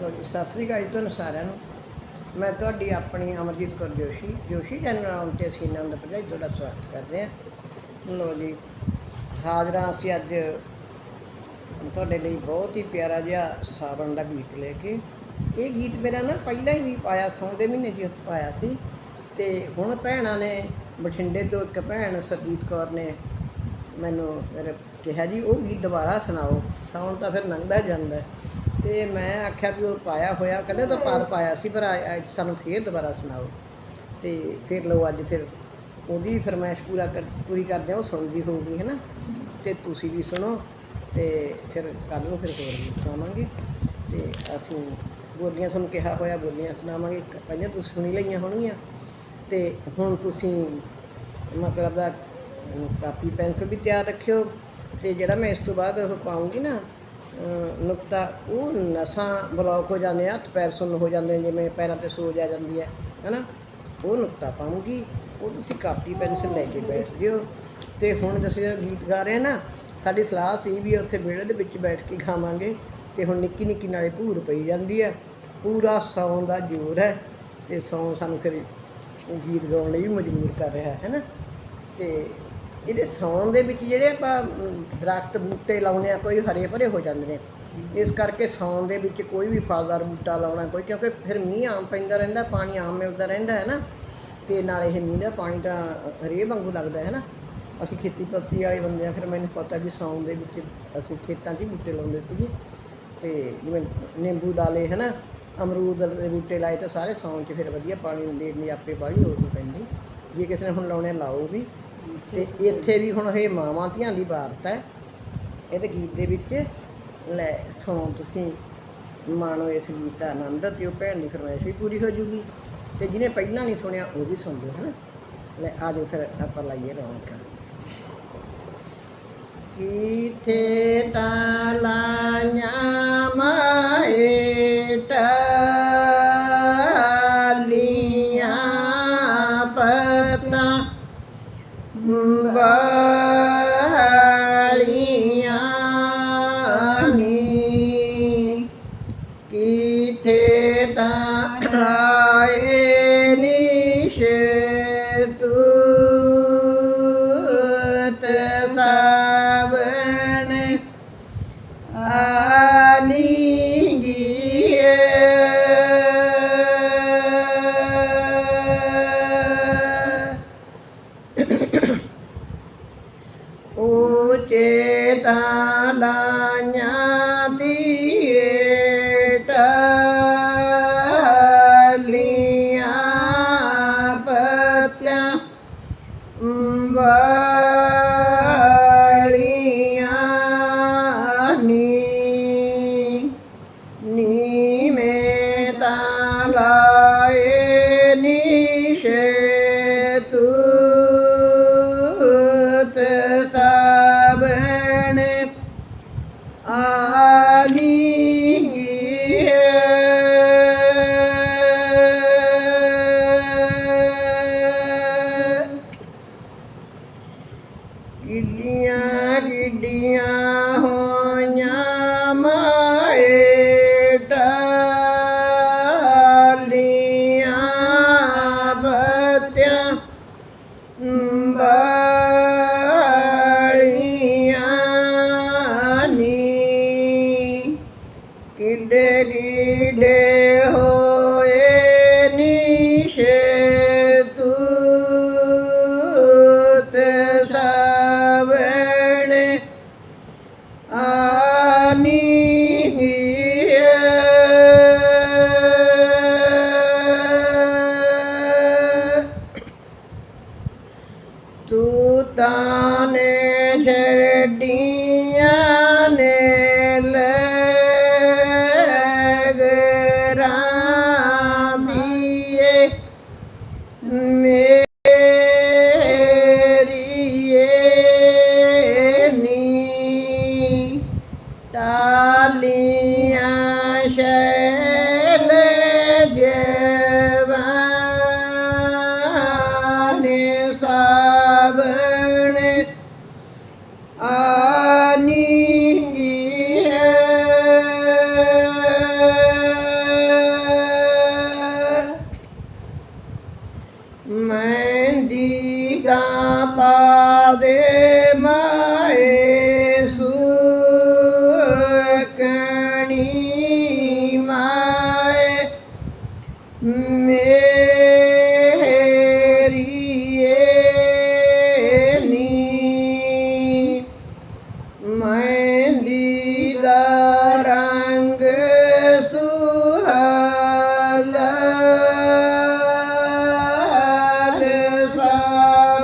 ਲਓ ਜੀ, ਸਤਿ ਸ੍ਰੀ ਅਕਾਲ ਜੀ ਤੁਹਾਨੂੰ ਸਾਰਿਆਂ ਨੂੰ। ਮੈਂ ਤੁਹਾਡੀ ਆਪਣੀ ਅਮਰਜੀਤ ਕੌਰ ਜੋਸ਼ੀ ਜੋਸ਼ੀ ਚੈਨਲ ਆਉਣ ਤੇ ਅਸੀਂ ਆਨੰਦ ਭਜਾਈ ਤੁਹਾਡਾ ਸਵਾਗਤ ਕਰਦੇ ਹਾਂ। ਲਓ ਜੀ, ਹਾਜ਼ਰਾਂ ਅਸੀਂ ਅੱਜ ਤੁਹਾਡੇ ਲਈ ਬਹੁਤ ਹੀ ਪਿਆਰਾ ਜਿਹਾ ਸਾਵਣ ਦਾ ਗੀਤ ਲੈ ਕੇ। ਇਹ ਗੀਤ ਮੇਰਾ ਨਾ ਪਹਿਲਾਂ ਹੀ ਵੀ ਪਾਇਆ ਸੌਣ ਦੇ ਮਹੀਨੇ 'ਚ ਪਾਇਆ ਸੀ। ਤੇ ਹੁਣ ਭੈਣਾਂ ਨੇ, ਬਠਿੰਡੇ ਤੋਂ ਇੱਕ ਭੈਣ ਸਰਜੀਤ ਕੌਰ ਨੇ ਮੈਨੂੰ ਫਿਰ ਕਿਹਾ ਜੀ, ਉਹ ਗੀਤ ਦੁਬਾਰਾ ਸੁਣਾਓ, ਸਾਉਣ ਤਾਂ ਫਿਰ ਲੰਘਦਾ ਜਾਂਦਾ ਹੈ। ਤੇ ਮੈਂ ਆਖਿਆ ਵੀ ਉਹ ਪਾਇਆ ਹੋਇਆ, ਕਹਿੰਦੇ ਉਹ ਤਾਂ ਪਰ ਪਾਇਆ ਸੀ, ਪਰ ਅੱਜ ਸਾਨੂੰ ਫੇਰ ਦੁਬਾਰਾ ਸੁਣਾਓ। ਤੇ ਫਿਰ ਲਓ ਅੱਜ ਫਿਰ ਉਹਦੀ ਫਰਮਾਇਸ਼ ਪੂਰਾ ਕਰ ਪੂਰੀ ਕਰਦੇ ਹਾਂ, ਉਹ ਸੁਣਦੀ ਹੋਊਗੀ ਹੈ ਨਾ ਤੇ ਤੁਸੀਂ ਵੀ ਸੁਣੋ, ਤੇ ਫਿਰ ਕੱਲ੍ਹ ਨੂੰ ਫਿਰ ਹੋਰ ਵੀ ਸੁਣਾਵਾਂਗੇ। ਤੇ ਅਸੀਂ ਬੋਲੀਆਂ ਤੁਹਾਨੂੰ ਕਿਹਾ ਹੋਇਆ, ਬੋਲੀਆਂ ਸੁਣਾਵਾਂਗੇ ਪਹਿਲਾਂ ਤੁਸੀਂ ਸੁਣੀ ਲਈਆਂ ਹੋਣਗੀਆਂ। ਤੇ ਹੁਣ ਤੁਸੀਂ ਮਤਲਬ ਦਾ ਕਾਪੀ ਪੈਨਸਲ ਵੀ ਤਿਆਰ ਰੱਖਿਓ ਤੇ ਜਿਹੜਾ ਮੈਂ ਇਸ ਤੋਂ ਬਾਅਦ ਉਹ ਪਾਉਂਗੀ ਨਾ ਨੁਕਤਾ ਉਹ ਨਸਾਂ ਬਲੌਕ ਹੋ ਜਾਂਦੇ ਆ ਹੱਥ ਪੈਰ ਸੁੰਨ ਹੋ ਜਾਂਦੇ ਨੇ, ਜਿਵੇਂ ਪੈਰਾਂ ਤੇ ਸੋਜ ਆ ਜਾਂਦੀ ਹੈ ਹੈਨਾ? ਉਹ ਨੁਕਤਾ ਪਾਉਂਗੀ ਉਹ ਤੁਸੀਂ ਕਾਪੀ ਪੈਨਸਲ ਲੈ ਕੇ ਬੈਠ ਜਿਓ। ਤੇ ਹੁਣ ਅਸੀਂ ਜਿਹੜਾ ਗੀਤ ਗਾ ਰਹੇ ਨਾ ਸਾਡੀ ਸਲਾਹ ਸੀ ਵੀ ਉੱਥੇ ਵਿਹੜੇ ਦੇ ਵਿੱਚ ਬੈਠ ਕੇ ਖਾਵਾਂਗੇ ਤੇ ਹੁਣ ਨਿੱਕੀ ਨਿੱਕੀ ਨਾਲੇ ਭੂਰ ਪਈ ਜਾਂਦੀ ਹੈ ਪੂਰਾ ਸੌਂ ਦਾ ਜ਼ੋਰ ਹੈ ਤੇ ਸੌਂ ਸਾਨੂੰ ਫਿਰ ਗੀਤ ਗਾਉਣ ਲਈ ਵੀ ਮਜਬੂਰ ਕਰ ਰਿਹਾ ਹੈ ਨਾ ਤੇ ਇਹਦੇ ਸੌਣ ਦੇ ਵਿੱਚ ਜਿਹੜੇ ਆਪਾਂ ਅਮ, ਦਰਖਤ ਬੂਟੇ ਲਾਉਂਦੇ ਆ ਕੋਈ ਹਰੇ ਭਰੇ ਹੋ ਜਾਂਦੇ ਨੇ। ਇਸ ਕਰਕੇ ਸੌਣ ਦੇ ਵਿੱਚ ਕੋਈ ਵੀ ਫਲਦਾਰ ਬੂਟਾ ਲਾਉਣਾ ਕੋਈ ਕਿਉਂਕਿ ਫਿਰ ਮੀਂਹ ਆਮ ਪੈਂਦਾ ਰਹਿੰਦਾ ਪਾਣੀ ਆਮ ਮਿਲਦਾ ਰਹਿੰਦਾ ਹੈ ਨਾ। ਤੇ ਨਾਲੇ ਇਹ ਮੀਂਹ ਦਾ ਪਾਣੀ ਤਾਂ ਹਰੇ ਵਾਂਗੂ ਲੱਗਦਾ ਹੈ ਨਾ। ਅਸੀਂ ਖੇਤੀ ਪੱਤੀ ਵਾਲੇ ਬੰਦੇ ਆ ਫਿਰ ਮੈਨੂੰ ਪਤਾ ਵੀ ਸੌਣ ਦੇ ਵਿੱਚ ਅਸੀਂ ਖੇਤਾਂ 'ਚ ਹੀ ਬੂਟੇ ਲਾਉਂਦੇ ਸੀਗੇ। ਤੇ ਜਿਵੇਂ ਨਿੰਬੂ ਦਾਲੇ ਹੈ ਨਾ ਅਮਰੂਦ ਦੇ ਬੂਟੇ ਲਾਏ ਤਾਂ ਸਾਰੇ ਸੌਣ 'ਚ ਫਿਰ ਵਧੀਆ ਪਾਣੀ ਹੁੰਦੇ ਦੀ ਆਪੇ ਬਾਹਲੀ ਲੋੜ ਨਹੀਂ ਪੈਂਦੀ। ਜੇ ਕਿਸੇ ਨੇ ਹੁਣ ਲਾਉਣੇ ਲਾਓ ਵੀ। ਤੇ ਇੱਥੇ ਵੀ ਹੁਣ ਇਹ ਮਾਵਾਂ ਧੀਆਂ ਦੀ ਵਾਰਤਾ ਹੈ। ਇਹਦੇ ਗੀਤ ਦੇ ਵਿੱਚ ਲੈ ਸੁਣੋ ਤੁਸੀਂ, ਮਾਣੋ ਇਸ ਗੀਤ ਦਾ ਆਨੰਦ ਤੇ ਉਹ ਭੈਣ ਦੀ ਫਰਮਾਇਸ਼ ਵੀ ਪੂਰੀ ਹੋ ਜੂਗੀ। ਤੇ ਜਿਹਨੇ ਪਹਿਲਾਂ ਨਹੀਂ ਸੁਣਿਆ, ਉਹ ਵੀ ਸੁਣ ਲਓ, ਹਨਾ? ਲੈ, ਆ ਜਾਓ ਫਿਰ ਆਪਾਂ ਲਾਈਏ ਰੌਣਕਾਂ ਕਿਥੇ ਤਾਲਾਂਆਂ ਮਾਏ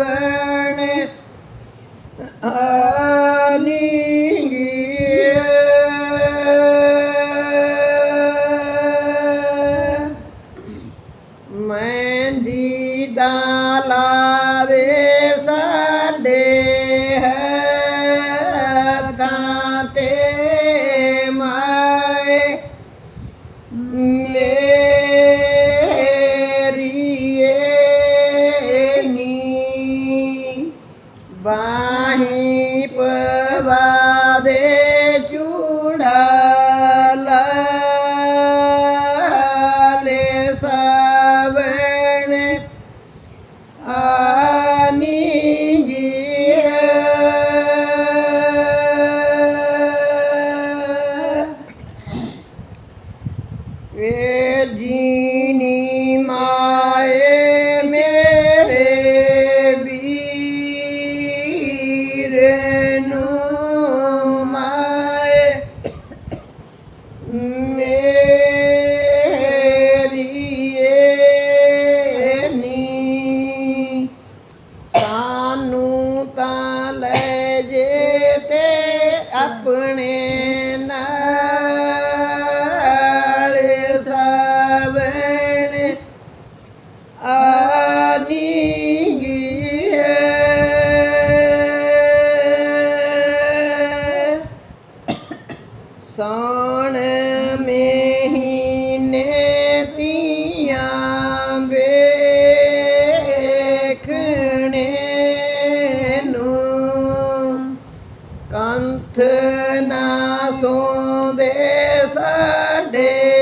அவனே நீங்கிய மெந்தி தாலாதே சாடே தாத்தே மே ਮੇਰੀ ਸਾਡੇ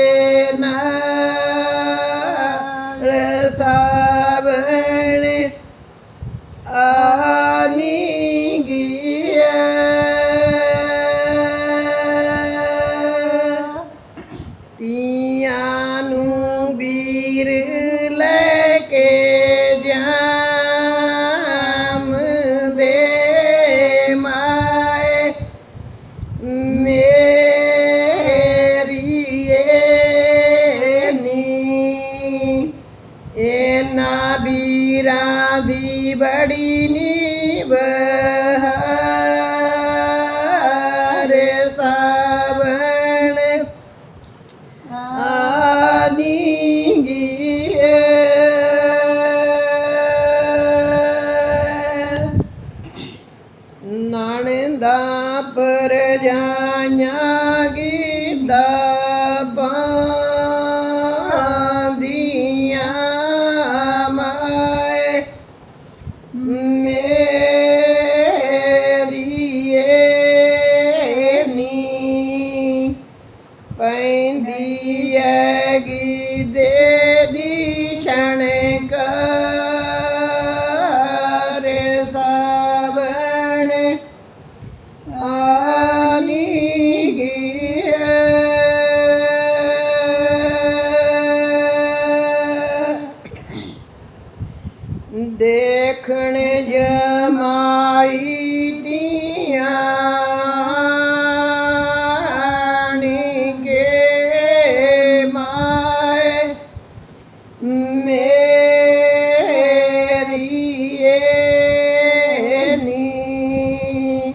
ਮੇਰੀ ਏ ਨੀ।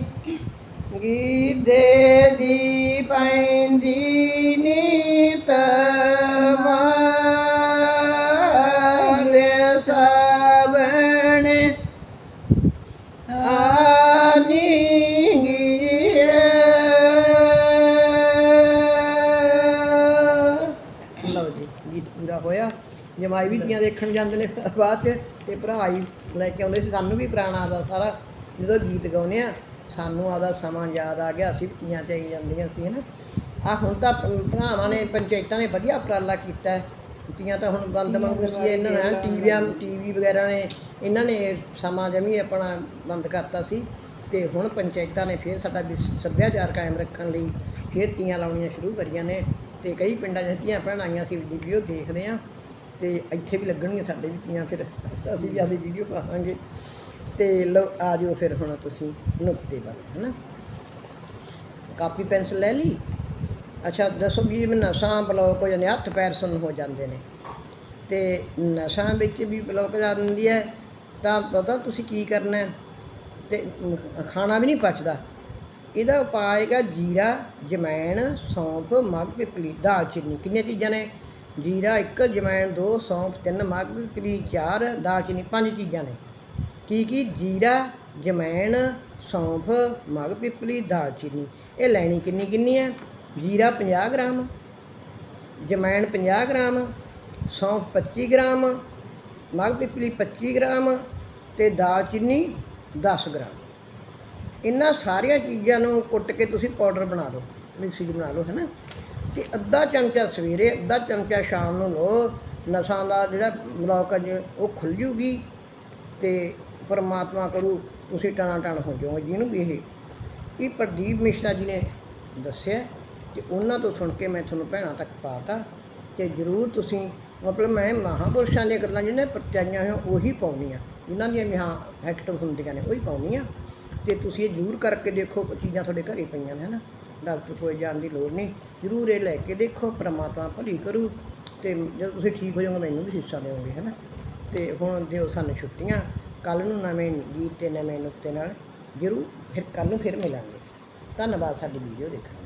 ਗੀਦੇ ਦੀ ਪੈਂਦੀ ਨੀਤ ਮਾਰ ਸਾਵਣ। ਆਨੀ ਲਓ ਜੀ, ਗੀਤ ਪੂਰਾ ਹੋਇਆ। ਜਮਾਈ ਵੀ ਦੀਆਂ ਦੇਖਣ ਜਾਂਦੇ ਨੇ ਬਾਅਦ ਚ ਤੇ ਭਰਾ ਹੀ ਲੈ ਕੇ ਆਉਂਦੇ ਸੀ। ਸਾਨੂੰ ਵੀ ਪੁਰਾਣਾ ਦਾ ਸਾਰਾ ਜਦੋਂ ਗੀਤ ਗਾਉਂਦੇ ਆ ਸਾਨੂੰ ਆਦਾ ਸਮਾਂ ਯਾਦ ਆ ਗਿਆ ਅਸੀਂ ਤੀਆਂ ਤੇ ਆਈ ਜਾਂਦੀਆਂ ਸੀ ਹਨਾ। ਆ ਹੁਣ ਤਾਂ ਭਰਾਵਾਂ ਨੇ ਪੰਚਾਇਤਾਂ ਨੇ ਵਧੀਆ ਉਪਰਾਲਾ ਕੀਤਾ। ਤੀਆਂ ਤਾਂ ਹੁਣ ਬੰਦ ਮੰਗੂ ਸੀ ਇਹਨਾਂ ਨੇ ਟੀਵੀਆਂ ਟੀਵੀ ਵਗੈਰਾ ਨੇ ਇਹਨਾਂ ਨੇ ਸਮਾਂ ਜਮੀ ਆਪਣਾ ਬੰਦ ਕਰਤਾ ਸੀ। ਤੇ ਹੁਣ ਪੰਚਾਇਤਾਂ ਨੇ ਫਿਰ ਸਾਡਾ ਸੱਭਿਆਚਾਰ ਕਾਇਮ ਰੱਖਣ ਲਈ ਫਿਰ ਤੀਆਂ ਲਾਉਣੀਆਂ ਸ਼ੁਰੂ ਕਰੀਆਂ ਨੇ। ਤੇ ਕਈ ਪਿੰਡਾਂ 'ਚ ਤੀਆਂ ਭੈਣਾਂ ਆਈਆਂ ਸੀ ਵੀਡੀਓ ਦੇਖਦੇ ਆ। ਤੇ ਇੱਥੇ ਵੀ ਲੱਗਣਗੇ ਸਾਡੇ ਵੀ ਤੀਆਂ ਫਿਰ। ਅਸੀਂ ਵੀ ਆਦੀ ਵੀਡੀਓ ਪਾਵਾਂਗੇ। ਤੇ ਲਓ, ਆ ਜਾਓ ਫਿਰ ਹੁਣ ਤੁਸੀਂ ਨੁਕਤੇ ਵੱਲ, ਹੈਨਾ? ਕਾਪੀ, ਪੈਨਸਲ ਲੈ ਲਈ? ਅੱਛਾ, ਦੱਸੋ ਵੀ ਜਿਵੇਂ ਨਸਾਂ ਬਲੌਕ ਹੋ ਜਾਂਦੇ, ਹੱਥ ਪੈਰ ਸੁੰਨ ਹੋ ਜਾਂਦੇ ਨੇ। ਤੇ ਨਸਾਂ ਵਿੱਚ ਵੀ ਬਲੌਕ ਜਾ ਦਿੰਦੀ ਹੈ, ਤਾਂ ਪਤਾ ਤੁਸੀਂ ਕੀ ਕਰਨਾ ਹੈ? ਤੇ ਖਾਣਾ ਵੀ ਨਹੀਂ ਪਚਦਾ। ਇਹਦਾ ਉਪਾਅ ਹੈਗਾ ਜੀਰਾ, ਜਮੈਣ, ਸੌਂਫ, ਮਗ ਪਿਪਲੀ ਦਾਲਚੀਨੀ ਕਿੰਨੀਆਂ ਚੀਜ਼ਾਂ ਨੇ? ਜੀਰਾ, ਇੱਕ ਜਮੈਣ ਦੋ ਸੌਂਫ, ਤਿੰਨ ਮਗ ਪਿਪਲੀ ਚਾਰ ਦਾਲਚੀਨੀ, ਪੰਜ ਚੀਜ਼ਾਂ ਨੇ। ਕੀ ਕੀ? ਜੀਰਾ ਜਮੈਣ ਸੌਂਫ, ਮੱਗ, ਪਿਪਲੀ, ਦਾਲਚੀਨੀ। ਇਹ ਲੈਣੀ ਕਿੰਨੀ ਕਿੰਨੀ ਹੈ? ਜੀਰਾ 50 ਗ੍ਰਾਮ ਜਮੈਣ 50 ਗ੍ਰਾਮ, ਸੌਂਫ 25 ਗ੍ਰਾਮ, ਮਗ, ਪਿਪਲੀ 25 ਗ੍ਰਾਮ ਤੇ ਦਾਲਚੀਨੀ 10 ਗ੍ਰਾਮ। ਇਹਨਾਂ ਸਾਰੀਆਂ ਚੀਜ਼ਾਂ ਨੂੰ ਕੁੱਟ ਕੇ ਤੁਸੀਂ ਪਾਊਡਰ ਬਣਾ ਲਓ, ਮਿਕਸੀ 'ਚ ਬਣਾ ਲਓ, ਹੈ ਨਾ? ਤੇ ਅੱਧਾ ਚਮਚਾ ਸਵੇਰੇ, ਅੱਧਾ ਚਮਚਾ ਸ਼ਾਮ ਨੂੰ ਲਓ, ਨਸਾਂ ਦਾ ਜਿਹੜਾ ਬਲੌਕੇਜ ਉਹ ਖੁੱਲ ਜੂਗੀ ਤੇ ਪਰਮਾਤਮਾ ਕਰੂ ਤੁਸੀਂ ਟਣਾ ਟਣ ਹੋ ਜਾਓਗੇ ਜਿਹਨੂੰ ਵੀ ਇਹ। ਇਹ ਪ੍ਰਦੀਪ ਮਿਸ਼ਰਾ ਜੀ ਨੇ ਦੱਸਿਆ ਤੇ ਉਹਨਾਂ ਤੋਂ ਸੁਣ ਕੇ ਮੈਂ ਤੁਹਾਨੂੰ ਭੈਣਾਂ ਤੱਕ ਪਾਤਾ ਤੇ ਜਰੂਰ ਤੁਸੀਂ ਮਤਲਬ ਮੈਂ ਮਹਾਂਪੁਰਸ਼ਾਂ ਦੀਆਂ ਗੱਲਾਂ ਜਿਹਨੇ ਪ੍ਰਚਾਈਆਂ ਹੋਈਆਂ ਉਹੀ ਪਾਉਣੀਆਂ। ਜਿਨ੍ਹਾਂ ਦੀਆਂ ਮਹਾ ਐਕਟਿਵ ਹੁੰਦੀਆਂ ਨੇ, ਉਹੀ ਪਾਉਣੀਆਂ। ਤੇ ਤੁਸੀਂ ਇਹ ਜਰੂਰ ਕਰਕੇ ਦੇਖੋ, ਚੀਜ਼ਾਂ ਤੁਹਾਡੇ ਘਰੇ ਪਈਆਂ ਨੇ, ਹਨਾ? ਡਾਕਟਰ ਕੋਲ ਜਾਣ ਦੀ ਲੋੜ ਨਹੀਂ। ਜਰੂਰ ਇਹ ਲੈ ਕੇ ਦੇਖੋ, ਪਰਮਾਤਮਾ ਭਲੀ ਕਰੂ ਤੇ ਜਦੋਂ ਤੁਸੀਂ ਠੀਕ ਹੋ ਜਾਓਗੇ, ਮੈਨੂੰ ਵੀ ਹਿੱਸਾ ਦਿਓਗੇ, ਹਨਾ? ਤੇ ਹੁਣ ਦਿਓ ਸਾਨੂੰ ਛੁੱਟੀਆਂ। ਕੱਲ ਨੂੰ ਨਵੇਂ ਗੀਤ ਤੇ ਨਵੇਂ ਨੁਕਤੇ ਨਾਲ ਜਰੂਰ ਫਿਰ ਕੱਲ ਨੂੰ ਫਿਰ ਮਿਲਾਂਗੇ। ਧੰਨਵਾਦ, ਸਾਡੀ ਵੀਡੀਓ ਦੇਖਣ